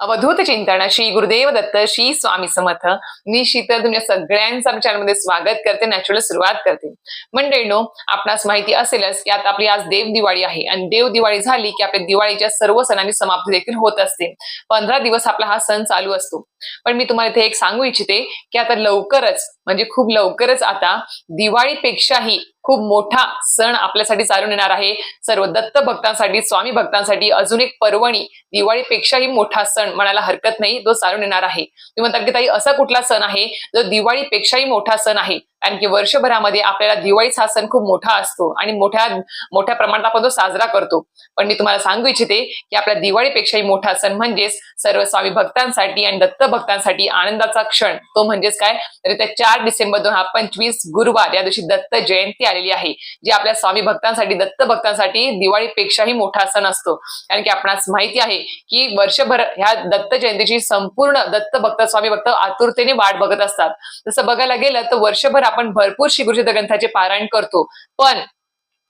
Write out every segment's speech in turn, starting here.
अवधूत चिंतन श्री गुरुदेव दत्त श्री स्वामी समर्थ. मी शीतल तुमच्या सगळ्यांचं आमच्या स्वागत करते नॅचरल सुरुवात करते. मंडळीनो आपणास माहिती असेलच की आता आपली आज देव दिवाळी आहे. आणि देव दिवाळी झाली की आपल्या दिवाळीच्या सर्व सणांची समाप्ती देखील होत असते. पंधरा दिवस आपला हा सण चालू असतो. पण मी तुम्हाला इथे एक सांगू इच्छिते की आता लवकरच म्हणजे खूप लवकरच आता दिवाळीपेक्षाही खूप मोठा सण आपल्यासाठी चालून येणार आहे. सर्व दत्त भक्तांसाठी स्वामी भक्तांसाठी अजून एक पर्वणी दिवाळीपेक्षाही मोठा सण म्हणायला हरकत नाही तो चालून येणार आहे. तुम्ही म्हणतात की ताई असा कुठला सण आहे जो दिवाळीपेक्षाही मोठा सण आहे? कारण की वर्षभरामध्ये आपल्याला दिवाळीचा हा सण खूप मोठा असतो आणि मोठ्या मोठ्या प्रमाणात आपण तो साजरा करतो. पण मी तुम्हाला सांगू इच्छिते की आपल्या दिवाळीपेक्षाही मोठा सण म्हणजेच सर्व स्वामी भक्तांसाठी आणि दत्त भक्तांसाठी आनंदाचा क्षण तो म्हणजेच काय? तर त्या चार डिसेंबर दोन हजार पंचवीस गुरुवार या दिवशी दत्त जयंती आलेली आहे जी आपल्या स्वामी भक्तांसाठी दत्त भक्तांसाठी दिवाळीपेक्षाही मोठा सण असतो. कारण की आपणास माहिती आहे की वर्षभर ह्या दत्त जयंतीची संपूर्ण दत्त भक्त स्वामी भक्त आतुरतेने वाट बघत असतात. तसं बघायला गेलं तर वर्षभर आपण भरपूर श्री ग्रंथाचे पारायण करतो. पण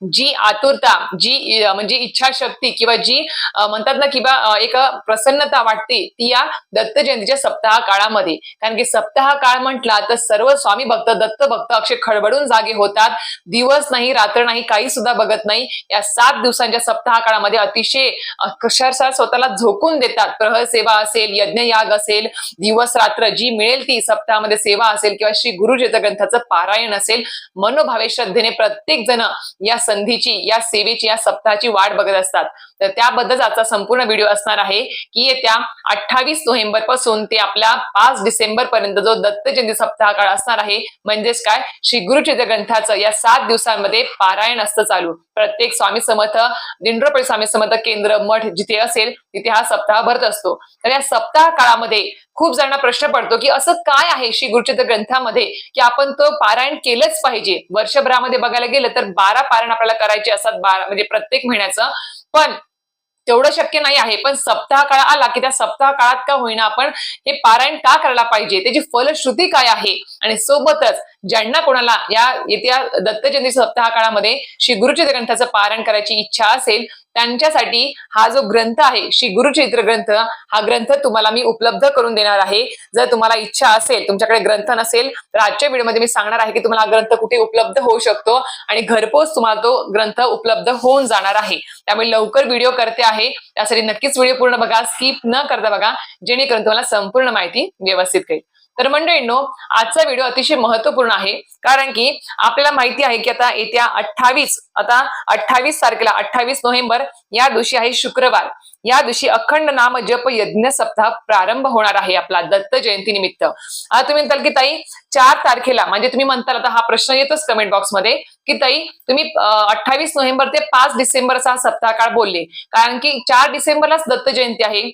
जी आतुरता जी म्हणजे इच्छाशक्ती किंवा जी म्हणतात ना किंवा एक प्रसन्नता वाटते ती या दत्त जयंतीच्या सप्ताह काळामध्ये कारण की सप्ताह काळ म्हटला तर सर्व स्वामी भक्त दत्त भक्त अक्षय खडबडून जागे होतात. दिवस नाही रात्र नाही काही सुद्धा बघत नाही. या सात दिवसांच्या सप्ताह काळामध्ये अतिशय अं, अक्षरशः स्वतःला झोकून देतात. प्रहर सेवा असेल यज्ञयाग असेल दिवस रात्र जी मिळेल ती सप्ताहामध्ये सेवा असेल किंवा श्री गुरुचरित्र ग्रंथाचं पारायण असेल मनोभावे श्रद्धेने प्रत्येक जण या संधीची या सेवेची या सप्ताहाची वाट बघत असतात. तर त्याबद्दल आजचा संपूर्ण व्हिडिओ असणार आहे की येत्या अठ्ठावीस नोव्हेंबरपासून ते आपल्या पाच डिसेंबर पर्यंत जो दत्त जयंती सप्ताह काळ असणार आहे म्हणजेच काय? श्री गुरुचरित्र ग्रंथाचं या सात दिवसांमध्ये पारायण असतं चालू. प्रत्येक स्वामी समर्थ दिंडोपळी स्वामी समर्थ केंद्र मठ जिथे असेल तिथे हा सप्ताह भरत असतो. तर या सप्ताह काळामध्ये खूप जणांना प्रश्न पडतो की असं काय आहे श्री गुरुचरित्र ग्रंथामध्ये की आपण तो पारायण केलंच पाहिजे? वर्षभरामध्ये बघायला गेलं तर बारा पारायण आपल्याला करायचे असतात बारा म्हणजे प्रत्येक महिन्याचं. पण तेवढं शक्य नाही आहे. पण सप्ताह काळ आला की त्या सप्ताह काळात का होईना आपण हे पारायण का करायला पाहिजे? त्याची फलश्रुती काय आहे? आणि सोबतच ज्यांना कोणाला या येत्या दत्त जयंती सप्ताह काळामध्ये श्री गुरुचित्र ग्रंथाचं पारायण करायची इच्छा असेल त्यांच्यासाठी हा जो ग्रंथ आहे श्री गुरुचरित्र ग्रंथ हा ग्रंथ तुम्हाला मी उपलब्ध करून देणार आहे. जर तुम्हाला इच्छा असेल तुमच्याकडे ग्रंथ नसेल तर आजच्या व्हिडिओमध्ये मी सांगणार आहे की तुम्हाला हा ग्रंथ कुठे उपलब्ध होऊ शकतो आणि घरपोच तुम्हाला तो ग्रंथ उपलब्ध होऊन जाणार आहे. त्यामुळे लवकर व्हिडिओ करते आहे. त्यासाठी नक्कीच व्हिडिओ पूर्ण बघा स्किप न करता बघा जेणेकरून तुम्हाला संपूर्ण माहिती व्यवस्थित कळेल. तर मंडळींनो आजचा व्हिडिओ अतिशय महत्त्वपूर्ण आहे. कारण की आपल्याला माहिती आहे की आता येत्या अठ्ठावीस आता अठ्ठावीस तारखेला अठ्ठावीस नोव्हेंबर या दिवशी आहे शुक्रवार. या दिवशी अखंड नाम जप यज्ञ सप्ताह प्रारंभ होणार आहे आपला दत्त जयंती निमित्त. आता तुम्ही म्हणताल की ताई चार तारखेला म्हणजे तुम्ही म्हणताल आता हा प्रश्न येतोच कमेंट बॉक्समध्ये की ताई तुम्ही अठ्ठावीस नोव्हेंबर ते पाच डिसेंबरचा हा सप्ताह काळ बोलले. कारण की चार डिसेंबरलाच दत्त जयंती आहे.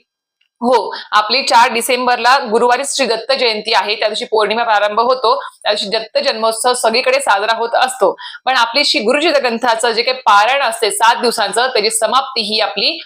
हो आपली चार डिसेंबरला गुरुवारी श्री दत्त जयंती आहे. त्या दिवशी पौर्णिमा प्रारंभ होतो. त्या दिवशी दत्त जन्मोत्सव सगळीकडे साजरा होत असतो. पण आपली श्री गुरुजी ग्रंथाचं जे काही पारायण असते सात दिवसांचं त्याची समाप्ती ही आपली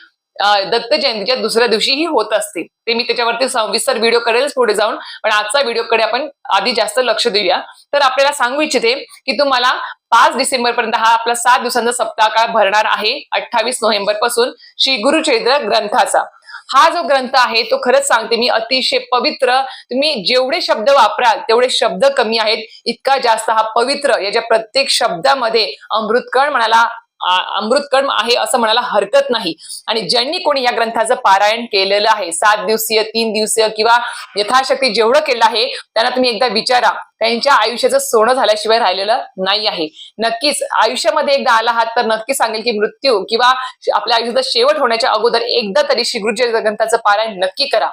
दत्त जयंतीच्या दुसऱ्या दिवशीही होत असते. ते मी त्याच्यावरती सविस्तर व्हिडिओ करेलच पुढे जाऊन पण आजचा व्हिडिओकडे आपण आधी जास्त लक्ष देऊया. तर आपल्याला सांगू इच्छिते की तुम्हाला पाच डिसेंबर पर्यंत हा आपला सात दिवसांचा सप्ताह काळ भरणार आहे अठ्ठावीस नोव्हेंबरपासून श्री गुरुचरित्र ग्रंथाचा. हा जो ग्रंथ आहे तो खरंच सांगते मी अतिशय पवित्र. तुम्ही जेवढे शब्द वापराल तेवढे शब्द कमी आहेत. इतका जास्त हा पवित्र याच्या प्रत्येक शब्दामध्ये अमृतकण म्हणाला अमृतकर्म आहे असं म्हणायला हरकत नाही. आणि ज्यांनी कोणी या ग्रंथाचं पारायण केलेलं आहे सात दिवसीय तीन दिवसीय किंवा यथाशक्ती जेवढं केलं आहे त्यांना तुम्ही एकदा विचारा. त्यांच्या आयुष्याचं सोनं झाल्याशिवाय राहिलेलं नाही आहे. नक्कीच आयुष्यामध्ये एकदा आला आहात तर नक्की सांगेल की मृत्यू किंवा आपल्या आयुष्याचा शेवट होण्याच्या अगोदर एकदा तरी श्री ग्रंथाचं पारायण नक्की करा.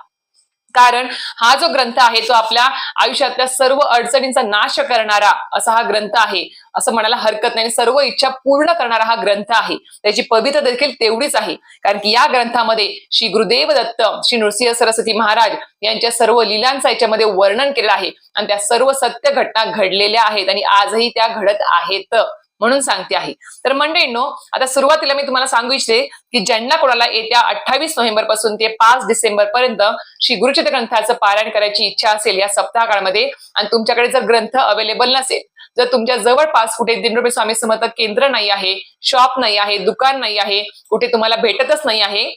कारण हा जो ग्रंथ आहे तो आपल्या आयुष्यातल्या सर्व अडचणींचा नाश करणारा असा हा ग्रंथ आहे असं म्हणायला हरकत नाही. आणि सर्व इच्छा पूर्ण करणारा हा ग्रंथ आहे. त्याची पवित्र देखील तेवढीच आहे. कारण की या ग्रंथामध्ये श्री गुरुदेव दत्त श्री नृसिंह सरस्वती महाराज यांच्या सर्व लिलांचा याच्यामध्ये वर्णन केलेलं आहे. आणि त्या सर्व सत्य घटना घडलेल्या आहेत आणि आजही त्या घडत आहेत. म्हणून सांगते आहे. तर मंडळींनो आता सुरुवातीला मी तुम्हाला सांगू इच्छिते की ज्यांना कोणाला येत्या अठ्ठावीस नोव्हेंबरपासून ते पाच डिसेंबर पर्यंत श्री गुरुचरित्र ग्रंथाचं पारायण करायची इच्छा असेल या सप्ताह काळामध्ये आणि तुमच्याकडे जर ग्रंथ अवेलेबल नसेल जर तुमच्या जवळपास कुठे दिनरुपे स्वामी समर्थ केंद्र नाही आहे शॉप नाही आहे दुकान नाही आहे कुठे तुम्हाला भेटतच नाही आहे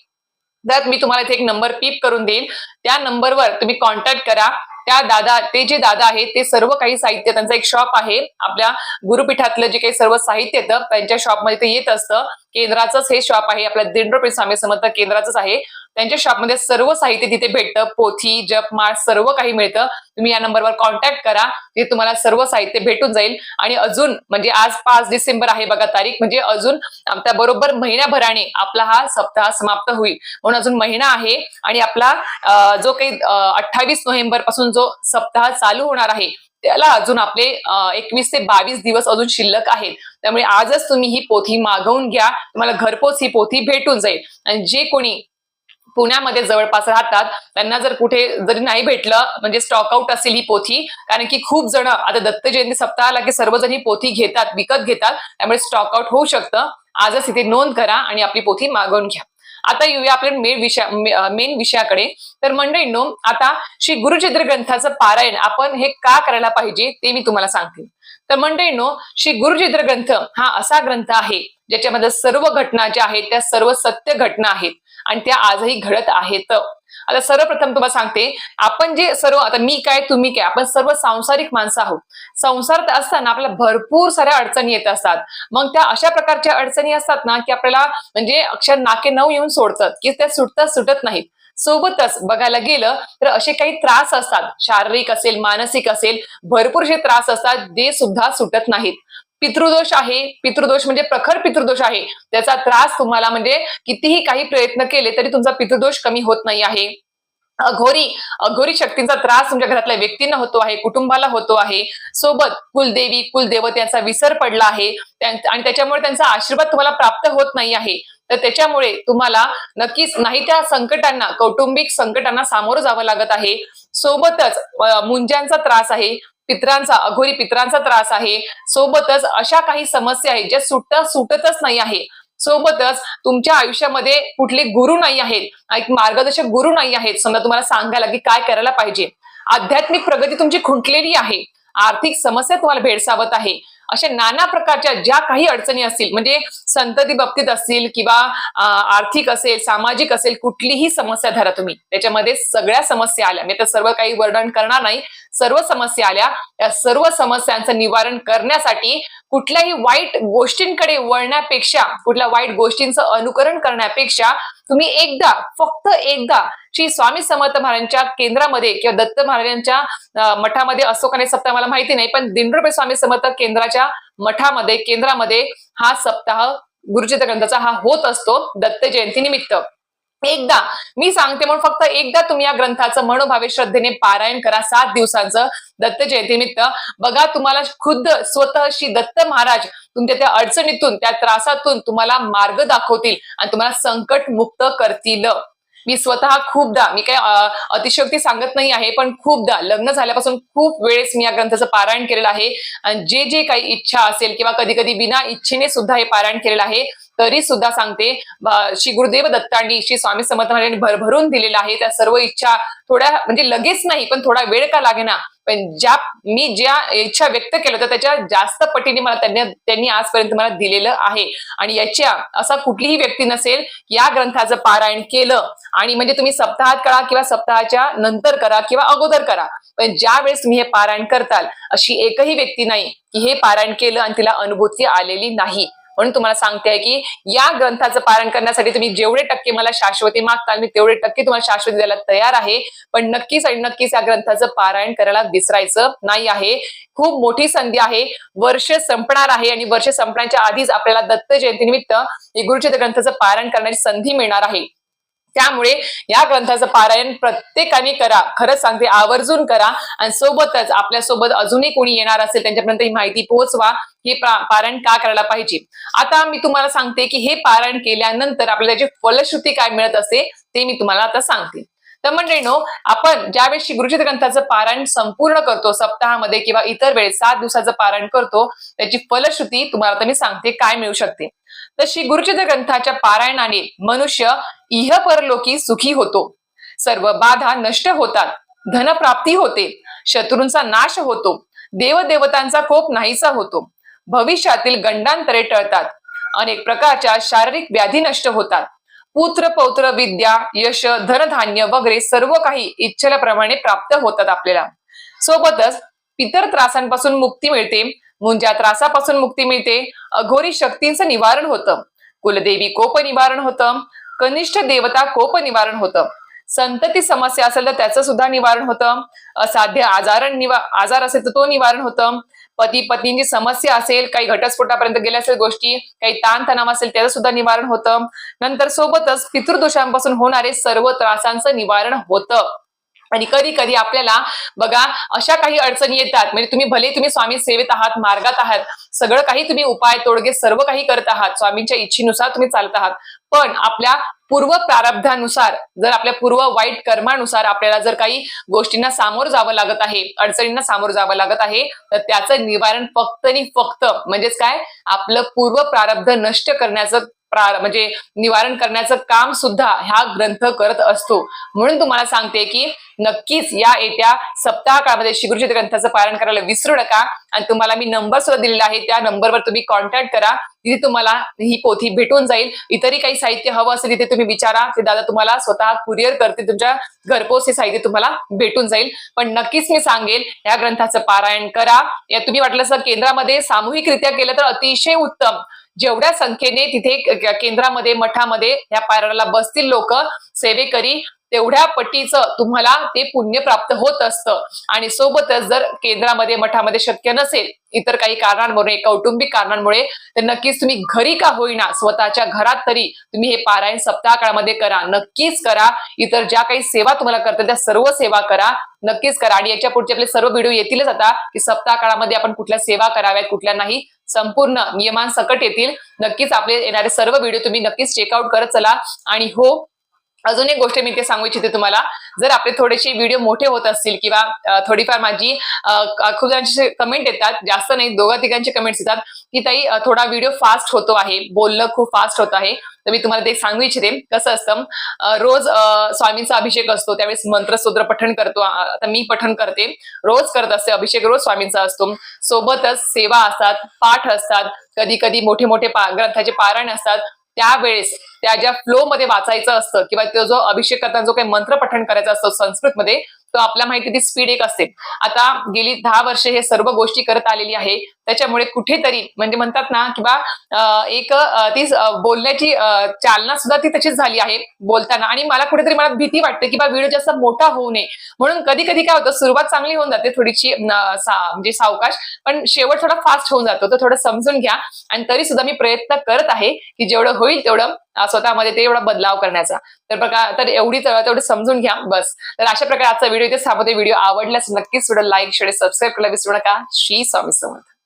तर मी तुम्हाला इथे एक नंबर पीप करून देईल त्या नंबरवर तुम्ही कॉन्टॅक्ट करा. त्या दादा ते जे दादा आहेत ते सर्व काही साहित्य त्यांचं एक शॉप आहे. आपल्या गुरुपीठातलं जे काही सर्व साहित्य येतं त्यांच्या शॉपमध्ये ते येत असतं. केंद्राचंच हे शॉप आहे. आपल्या दिंडोपे स्वामी समर्थ केंद्राचंच आहे. त्यांच्या शॉपमध्ये सर्व साहित्य तिथे भेटतं. पोथी जपमाळ सर्व काही मिळतं. तुम्ही या नंबरवर कॉन्टॅक्ट करा ते तुम्हाला सर्व साहित्य भेटून जाईल. आणि अजून म्हणजे आज पाच डिसेंबर आहे बघा तारीख म्हणजे अजून त्या बरोबर महिन्याभराने आपला हा सप्ताह समाप्त होईल. म्हणून अजून महिना आहे आणि आपला जो काही अठ्ठावीस नोव्हेंबरपासून जो सप्ताह चालू होणार आहे त्याला अजून आपले एकवीस ते बावीस दिवस अजून शिल्लक आहेत. त्यामुळे आजच तुम्ही ही पोथी मागवून घ्या. तुम्हाला घरपोच ही पोथी भेटून जाईल. आणि जे कोणी पुण्यामध्ये जवळपास राहतात. त्यांना जर कुठे जरी नाही भेटलं म्हणजे स्टॉकआउट असेल ही पोथी कारण की खूप जण आता दत्त जयंती सप्ताहाला की सर्वजण ही पोथी घेतात विकत घेतात त्यामुळे स्टॉकआउट होऊ शकतं. आजच इथे नोंद करा आणि आपली पोथी मागवून घ्या. आता येऊया आपल्या मेन विषया मेन विषयाकडे. तर मंडळींनो आता श्री गुरुचित्र ग्रंथाचं पारायण आपण हे का करायला पाहिजे ते मी तुम्हाला सांगते. तर मंडळींनो श्री गुरुचित्र ग्रंथ हा असा ग्रंथ आहे ज्याच्यामध्ये सर्व घटना ज्या आहेत त्या सर्व सत्य घटना आहेत. आणि त्या आजही घडत आहेत. आता सर्वप्रथम तुम्हाला सांगते आपण जे सर्व आता मी काय तुम्ही काय आपण सर्व सांसारिक माणसं आहोत. संसारात असताना आपल्याला भरपूर साऱ्या अडचणी येत असतात. मग त्या अशा प्रकारच्या अडचणी असतात ना की आपल्याला म्हणजे अक्षर नाके नऊ येऊन सोडतात की त्या सुटतात सुटत नाहीत. सोबतच बघायला गेलं तर असे काही त्रास असतात. शारीरिक असेल मानसिक असेल भरपूर जे त्रास असतात जे सुद्धा सुटत नाहीत. पितृदोष आहे. पितृदोष म्हणजे प्रखर पितृदोष आहे. त्याचा त्रास तुम्हाला म्हणजे कितीही काही प्रयत्न केले तरी तुमचा पितृदोष कमी होत नाही आहे. अघोरी अघोरी शक्तींचा त्रास तुमच्या घरातल्या व्यक्तींना होतो आहे कुटुंबाला होतो आहे. सोबत कुलदेवी कुलदेवत्याचा विसर पडला आहे. आणि त्याच्यामुळे त्यांचा आशीर्वाद तुम्हाला प्राप्त होत नाही आहे. तर त्याच्यामुळे तुम्हाला नक्कीच नाही त्या संकटांना कौटुंबिक संकटांना सामोरं जावं लागत आहे. सोबतच मुंज्यांचा त्रास आहे. पित्रांचा अघोरी पित्रांचा त्रास आहे. सोबतच अशा काही समस्या आहेत ज्या सुटत सुटतच नाही आहे. सोबतच तुमच्या आयुष्यामध्ये कुठले गुरु नाही आहेत एक मार्गदर्शक गुरु नाही आहेत. समजा तुम्हाला सांगायला की काय करायला पाहिजे? आध्यात्मिक प्रगती तुमची खुंटलेली आहे. आर्थिक समस्या तुम्हाला भेडसावत आहे. अशा नाना प्रकारच्या ज्या काही अडचणी असतील म्हणजे संतती बाबतीत असतील किंवा आर्थिक असेल सामाजिक असेल कुठलीही समस्या धरा तुम्ही. त्याच्यामध्ये सगळ्या समस्या आल्या. मी तर सर्व काही वर्णन करणार नाही. सर्व समस्या आल्या. या सर्व समस्यांचं निवारण करण्यासाठी कुठल्याही वाईट गोष्टींकडे वळण्यापेक्षा कुठल्या वाईट गोष्टींचं अनुकरण करण्यापेक्षा तुम्ही एकदा फक्त एकदा श्री स्वामी समर्थ महाराजांच्या केंद्रामध्ये किंवा दत्त महाराजांच्या मठामध्ये असो का नाही सप्ताह मला माहिती नाही पण दिंडरुपे स्वामी समर्थ केंद्राच्या मठामध्ये केंद्रामध्ये हा सप्ताह गुरुचित्र ग्रंथाचा हा होत असतो दत्त जयंती निमित्त एकदा मी सांगते म्हणून फक्त एकदा तुम्ही या ग्रंथाचं मनोभावे श्रद्धेने पारायण करा सात दिवसांचं दत्त जयंतीनिमित्त बघा तुम्हाला खुद्द स्वतःशी दत्त महाराज तुमच्या त्या अडचणीतून त्या त्रासातून तुम्हाला मार्ग दाखवतील आणि तुम्हाला संकट मुक्त करतील. मी स्वतः खूपदा मी काही अतिशयोक्ती सांगत नाही आहे पण खूपदा लग्न झाल्यापासून खूप वेळेस मी या ग्रंथाचं पारायण केलेलं आहे. आणि जे जे काही इच्छा असेल किंवा कधी कधी बिना इच्छेने सुद्धा हे पारायण केलेलं आहे तरी सुद्धा सांगते श्री गुरुदेव दत्तांनी श्री स्वामी समर्थ महाराजांनी भरभरून दिलेला आहे. त्या सर्व इच्छा थोड्या म्हणजे लगेच नाही पण थोडा वेळ का लागेना? पण ज्या मी ज्या इच्छा व्यक्त केलं होत्या त्याच्या जास्त पटीने मला त्यांनी त्यांनी आजपर्यंत मला दिलेलं आहे. आणि याच्या असा कुठलीही व्यक्ती नसेल या ग्रंथाचं पारायण केलं. आणि म्हणजे तुम्ही सप्ताहात करा किंवा सप्ताहाच्या नंतर करा किंवा अगोदर करा. पण ज्या वेळेस तुम्ही हे पारायण करताल अशी एकही व्यक्ती नाही की हे पारायण केलं आणि तिला अनुभूती आलेली नाही. म्हणून तुम्हाला सांगते की या ग्रंथाचं पारण करण्यासाठी तुम्ही जेवढे टक्के मला शाश्वती मागताल मी तेवढे टक्के तुम्हाला शाश्वती द्यायला तयार आहे. पण नक्कीच आणि नक्कीच या ग्रंथाचं पारायण करायला विसरायचं नाही आहे. खूप मोठी संधी आहे. वर्ष संपणार आहे आणि वर्ष संपण्याच्या आधीच आपल्याला दत्त जयंतीनिमित्त गुरुचित ग्रंथाचं पारायण करण्याची संधी मिळणार आहे. त्यामुळे या ग्रंथाचं पारायण प्रत्येकाने करा. खरंच सांगते आवर्जून करा आणि सोबतच आपल्यासोबत अजूनही कोणी येणार असेल त्यांच्यापर्यंत ही माहिती पोहोचवा. हे पारायण का करायला पाहिजे? आता मी तुम्हाला सांगते की हे पारायण केल्यानंतर आपल्याला जे फलश्रुती काय मिळत असते ते मी तुम्हाला आता सांगते. तर मंडळीनो आपण ज्यावेळेस गुरुचित ग्रंथाचं पारायण संपूर्ण करतो सप्ताहामध्ये किंवा इतर वेळेस सात दिवसाचं पारायण करतो त्याची फलश्रुती तुम्हाला आता मी सांगते काय मिळू शकते. तर श्री गुरुचित ग्रंथाच्या पारायणाने मनुष्य इह परलोकी सुखी होतो. सर्व बाधा नष्ट होतात धनप्राप्ती होते शत्रूंचा नाश होतो देवदेवतांचा कोप नाहीसा होतो भविष्यातील गंडांतरे टळतात अनेक प्रकारच्या शारीरिक व्याधी नष्ट होतात. पुत्र पौत्र विद्या यश धनधान्य वगैरे सर्व काही इच्छेप्रमाणे प्राप्त होतात आपल्याला. सोबतच पितर त्रासांपासून मुक्ती मिळते. मुंजा त्रासापासून मुक्ती मिळते. अघोरी शक्तींचं निवारण होतं. कुलदेवी कोप निवारण होतं. कनिष्ठ देवता कोप निवारण होतं. संतती समस्या असेल तर त्याचं सुद्धा निवारण होतं. असाध्य आजार निवा आजार असेल तर तो निवारण होतं. पती पत्नींची समस्या असेल काही घटस्फोटापर्यंत गेल्या असेल गोष्टी काही ताणतणाव असेल त्याचं सुद्धा निवारण होतं. नंतर सोबतच पितृदोषांपासून होणारे सर्व त्रासांचं निवारण होतं. आणि कधी कधी आपल्याला बघा अशा काही अडचणी येतात. म्हणजे तुम्ही भले तुम्ही स्वामी सेवेत आहात मार्गात आहात सगळं काही तुम्ही उपाय तोडगे सर्व काही करत आहात स्वामींच्या इच्छेनुसार तुम्ही चालत आहात. पण आपल्या पूर्व प्रारब्धानुसार जर आपल्या पूर्व वाईट कर्मानुसार आपल्याला जर काही गोष्टींना सामोर जावं लागत आहे अडचणींना सामोरं जावं लागत आहे तर त्याचं निवारण फक्त आणि फक्त म्हणजेच काय? आपलं पूर्व प्रारब्ध नष्ट करण्याचं म्हणजे निवारण करण्याचं काम सुद्धा हा ग्रंथ करत असतो. म्हणून तुम्हाला सांगते की नक्कीच या येत्या सप्ताह काळामध्ये श्रीगुरुचित ग्रंथाचं पालन करायला विसरू नका. आणि तुम्हाला मी नंबर सुद्धा दिलेला आहे. त्या नंबरवर तुम्ही कॉन्टॅक्ट करा. तिथे तुम्हाला ही पोथी भेटून जाईल. इतरही काही साहित्य हवं असेल तिथे तुम्ही विचारा. ते दादा तुम्हाला स्वतः कुरिअर करते तुमच्या घरपोच हे साहित्य तुम्हाला भेटून जाईल. पण नक्कीच मी सांगेल या ग्रंथाचं पारायण करा. या तुम्ही वाटलं असं केंद्रामध्ये सामूहिकरित्या केलं तर अतिशय उत्तम. जेवढ्या संख्येने तिथे केंद्रामध्ये मठामध्ये या पारायणाला बसतील लोक सेवेकरी तेवढ्या पटीचं तुम्हाला ते पुण्य प्राप्त होत असतं. आणि सोबतच जर केंद्रामध्ये मठामध्ये शक्य नसेल इतर काही कारणांमुळे कौटुंबिक कारणांमुळे तर नक्कीच तुम्ही घरी का होईना स्वतःच्या घरात तरी तुम्ही हे पारायण सप्ताह काळामध्ये करा. नक्कीच करा. इतर ज्या काही सेवा तुम्हाला करतात त्या सर्व सेवा करा. नक्कीच करा. आणि याच्या पुढचे आपले सर्व व्हिडिओ येतीलच आता की सप्ताह काळामध्ये आपण कुठल्या सेवा कराव्यात कुठल्या नाही. संपूर्ण नियमांसकट येतील. नक्कीच आपले येणारे सर्व व्हिडिओ तुम्ही नक्कीच चेकआउट करत चला. आणि हो अजून एक गोष्ट मी ते सांगू इच्छिते तुम्हाला. जर आपले थोडेसे व्हिडिओ मोठे होत असतील किंवा थोडीफार माझी खूप जणांचे कमेंट येतात जास्त नाही दोघा तिघांचे कमेंट्स येतात की ताई थोडा व्हिडिओ फास्ट होतो आहे बोलणं खूप फास्ट होत आहे. तर मी तुम्हाला ते सांगू इच्छिते. कसं असतं रोज स्वामींचा अभिषेक असतो त्यावेळेस मंत्रसूत्र पठण करतो आता मी पठण करते. रोज करत असते अभिषेक रोज स्वामींचा असतो. सोबतच सेवा असतात पाठ असतात कधी कधी मोठे मोठे ग्रंथाचे पारायण असतात. त्यावेळेस त्या ज्या फ्लो मध्ये वाचायचं असतं किंवा तो जो अभिषेक करताना जो काही मंत्र पठण करायचा असतो संस्कृतमध्ये तो आपल्या माहिती ती स्पीड एक असते आता गेली दहा वर्षे हे सर्व गोष्टी करत आलेली आहे. त्याच्यामुळे कुठेतरी म्हणजे म्हणतात ना किंवा एक ती बोलण्याची चालना सुद्धा ती तशीच झाली आहे बोलताना. आणि मला कुठेतरी मला भीती वाटते की बा व्हिडिओ जास्त मोठा होऊ नये. म्हणून कधी कधी काय होतं सुरुवात चांगली होऊन जाते थोडीशी म्हणजे सावकाश. पण शेवट थोडा फास्ट होऊन जातो. तर थोडं समजून घ्या. आणि तरी सुद्धा मी प्रयत्न करत आहे की जेवढं होईल तेवढं स्वतःमध्ये ते एवढा बदलाव करण्याचा. तर प्रकार तर एवढी तेवढी समजून घ्या बस. तर अशा प्रकारे आजचा व्हिडिओ इथे थांबवते. व्हिडिओ आवडल्यास नक्कीच थोडं लाईक शेअर सबस्क्राईब करायला विसरू नका. श्री स्वामी समर्थ.